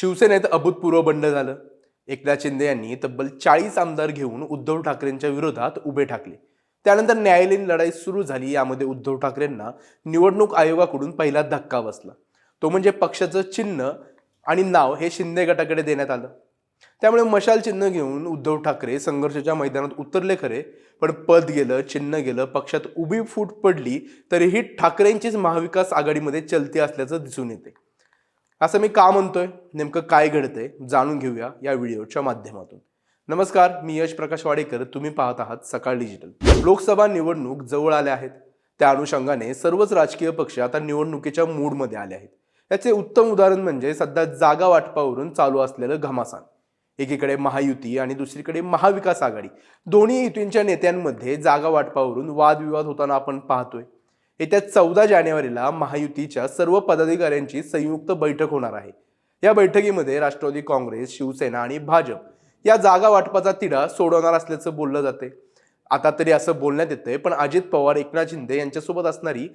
शिवसेनेत अभूतपूर्व बंड झालं. एकनाथ शिंदे यांनी तब्बल चाळीस आमदार घेऊन उद्धव ठाकरेंच्या विरोधात उभे ठाकले. त्यानंतर न्यायालयीन लढाई सुरू झाली यामध्ये उद्धव ठाकरेंना निवडणूक आयोगाकडून पहिला धक्का बसला. तो म्हणजे पक्षाचं चिन्ह आणि नाव हे शिंदे गटाकडे देण्यात आलं. त्यामुळे मशाल चिन्ह घेऊन उद्धव ठाकरे संघर्षाच्या मैदानात उतरले खरे पण पद गेलं चिन्ह गेलं पक्षात उभी फूट पडली तरीही ठाकरेंचीच महाविकास आघाडीमध्ये चलती असल्याचं दिसून येते. असं मी का म्हणतोय? नेमकं काय घडतंय? जाणून घेऊया या व्हिडिओच्या माध्यमातून. नमस्कार मी यश प्रकाश वाडेकर. तुम्ही पाहत आहात सकाळ डिजिटल. लोकसभा निवडणूक जवळ आल्या आहेत. त्या अनुषंगाने सर्वच राजकीय पक्ष आता निवडणुकीच्या मूडमध्ये आले आहेत. याचे उत्तम उदाहरण म्हणजे सध्या जागा वाटपावरून चालू असलेलं घमासान. एकीकडे महायुती आणि दुसरीकडे महाविकास आघाडी. दोन्ही युतींच्या नेत्यांमध्ये जागा वाटपावरून वादविवाद होताना आपण पाहतोय. येत्या चौदा जानेवारीला महायुतीच्या सर्व पदाधिकाऱ्यांची संयुक्त बैठक होणार आहे. या बैठकीमध्ये राष्ट्रवादी काँग्रेस शिवसेना आणि भाजप या जागा वाटपाचा तिढा सोडवणार असल्याचं बोललं जाते. आता तरी असं बोलण्यात येतंय पण अजित पवार एकनाथ शिंदे यांच्यासोबत असणारी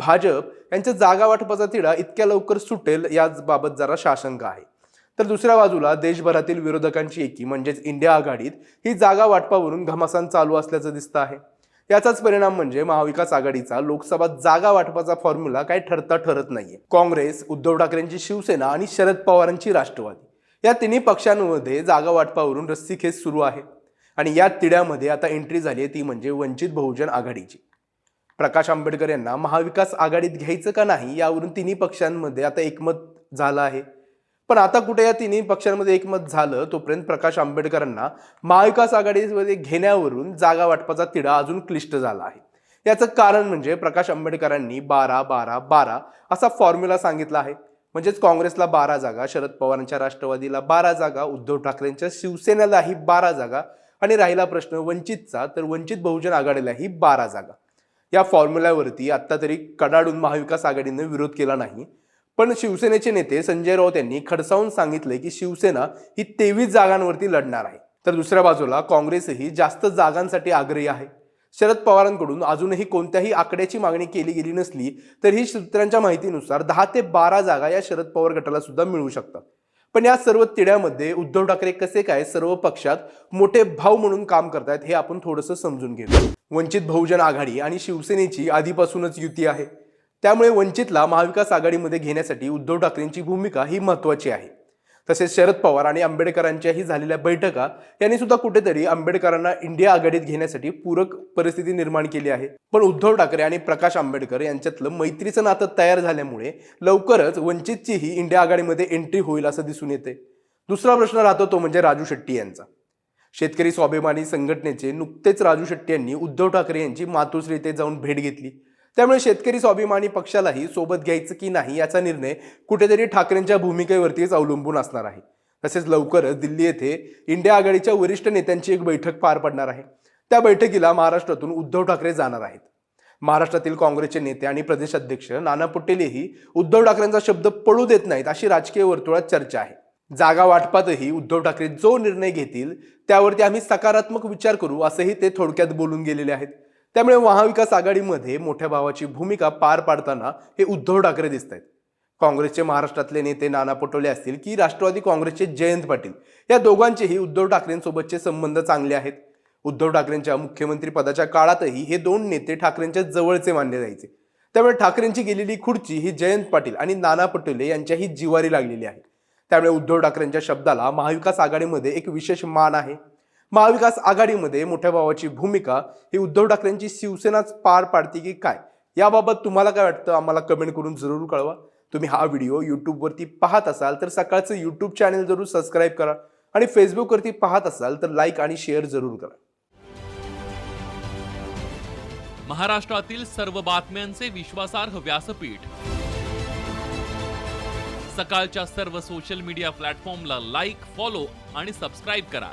भाजप यांच्या जागा वाटपाचा तिढा इतक्या लवकर सुटेल याबाबत जरा शाशंका आहे. तर दुसऱ्या बाजूला देशभरातील विरोधकांची एकी म्हणजेच इंडिया आघाडीत ही जागा वाटपावरून घमासान चालू असल्याचं दिसतं आहे. याचाच परिणाम म्हणजे महाविकास आघाडीचा लोकसभा जागा वाटपाचा फॉर्म्युला काही ठरता ठरत नाहीये. काँग्रेस उद्धव ठाकरेंची शिवसेना आणि शरद पवारांची राष्ट्रवादी. या तिन्ही पक्षांमध्ये जागा वाटपावरून रस्सीखेच सुरू आहे. आणि या तिड्यामध्ये आता एंट्री झाली आहे ती म्हणजे वंचित बहुजन आघाडीची. प्रकाश आंबेडकर यांना महाविकास आघाडीत घ्यायचं का नाही यावरून तिन्ही पक्षांमध्ये आता एकमत झालं आहे. पण आता कुठे या तिन्ही पक्षांमध्ये एकमत झालं तोपर्यंत प्रकाश आंबेडकरांना महाविकास आघाडीमध्ये घेण्यावरून जागा वाटपाचा तिढा अजून क्लिष्ट झाला आहे. याचं कारण म्हणजे प्रकाश आंबेडकरांनी बारा बारा बारा असा फॉर्म्युला सांगितला आहे. म्हणजेच काँग्रेसला बारा जागा शरद पवारांच्या राष्ट्रवादीला बारा जागा उद्धव ठाकरेंच्या शिवसेनेलाही बारा जागा आणि राहिला प्रश्न वंचितचा तर वंचित बहुजन आघाडीलाही बारा जागा. या फॉर्म्युल्यावरती आत्ता तरी कडाडून महाविकास आघाडीने विरोध केला नाही. पण शिवसेनेचे नेते संजय राऊत यांनी खडसावून सांगितले की शिवसेना ही तेवीस जागांवरती लढणार आहे. तर दुसऱ्या बाजूला काँग्रेसही जास्त जागांसाठी आग्रही आहे. शरद पवारांकडून अजूनही कोणत्याही आकड्याची मागणी केली गेली नसली तरीही सूत्रांच्या माहितीनुसार दहा ते बारा जागा या शरद पवार गटाला सुद्धा मिळू शकतात. पण या सर्व तिड्यामध्ये उद्धव ठाकरे कसे काय सर्व पक्षात मोठे भाव म्हणून काम करतायत हे आपण थोडंसं समजून घेतो वंचित बहुजन आघाडी आणि शिवसेनेची आधीपासूनच युती आहे. त्यामुळे वंचितला महाविकास आघाडीमध्ये घेण्यासाठी उद्धव ठाकरेंची भूमिका ही महत्त्वाची आहे. तसेच शरद पवार आणि आंबेडकरांच्याही झालेल्या बैठका यांनी सुद्धा कुठेतरी आंबेडकरांना इंडिया आघाडीत घेण्यासाठी पूरक परिस्थिती निर्माण केली आहे. पण उद्धव ठाकरे आणि प्रकाश आंबेडकर यांच्यातलं मैत्रीचं नातं तयार झाल्यामुळे लवकरच वंचितचीही इंडिया आघाडीमध्ये एंट्री होईल असं दिसून येते दुसरा प्रश्न राहतो तो म्हणजे राजू शेट्टी यांचा. शेतकरी स्वाभिमानी संघटनेचे नुकतेच राजू शेट्टी यांनी उद्धव ठाकरे यांची मातोश्री येथे जाऊन भेट घेतली. त्यामुळे शेतकरी स्वाभिमानी पक्षालाही सोबत घ्यायचं की नाही याचा निर्णय कुठेतरी ठाकरेंच्या भूमिकेवरतीच अवलंबून असणार आहे. तसेच लवकरच दिल्ली येथे इंडिया आघाडीच्या वरिष्ठ नेत्यांची एक बैठक पार पडणार आहे. त्या बैठकीला महाराष्ट्रातून उद्धव ठाकरे जाणार आहेत. महाराष्ट्रातील काँग्रेसचे नेते आणि प्रदेशाध्यक्ष नाना पटेलेही उद्धव ठाकरेंचा शब्द पडू देत नाहीत अशी राजकीय वर्तुळात चर्चा आहे. जागा वाटपातही उद्धव ठाकरे जो निर्णय घेतील त्यावरती आम्ही सकारात्मक विचार करू असंही ते थोडक्यात बोलून गेलेले आहेत. त्यामुळे महाविकास आघाडीमध्ये मोठ्या भावाची भूमिका पार पाडताना हे उद्धव ठाकरे दिसत आहेत काँग्रेसचे महाराष्ट्रातले नेते नाना पटोले असतील की राष्ट्रवादी काँग्रेसचे जयंत पाटील या दोघांचेही उद्धव ठाकरेंसोबतचे संबंध चांगले आहेत. उद्धव ठाकरेंच्या मुख्यमंत्री पदाच्या काळातही हे दोन नेते ठाकरेंच्या जवळचे मानले जायचे. त्यामुळे ठाकरेंची गेलेली खुर्ची ही जयंत पाटील आणि नाना पटोले यांच्याही जिवारी लागलेली आहे. त्यामुळे उद्धव ठाकरेंच्या शब्दाला महाविकास आघाडीमध्ये एक विशेष मान आहे. महाविकास आघाडीमध्ये मोठ्या भावाची भूमिका ही उद्धव ठाकरेंची शिवसेनाच पार पाडते की काय? याबाबत तुम्हाला काय वाटतं? आम्हाला कमेंट करून जरूर कळवा. तुम्ही हा व्हिडिओ यूट्यूबवरती पाहत असाल तर सकाळचं यूट्यूब चॅनल जरूर सबस्क्राईब करा आणि फेसबुकवरती पाहत असाल तर लाईक आणि शेअर जरूर करा. महाराष्ट्रातील सर्व बातम्यांचे विश्वासार्ह व्यासपीठ. सकाळच्या सर्व सोशल मीडिया प्लॅटफॉर्मला लाईक फॉलो आणि सबस्क्राईब करा.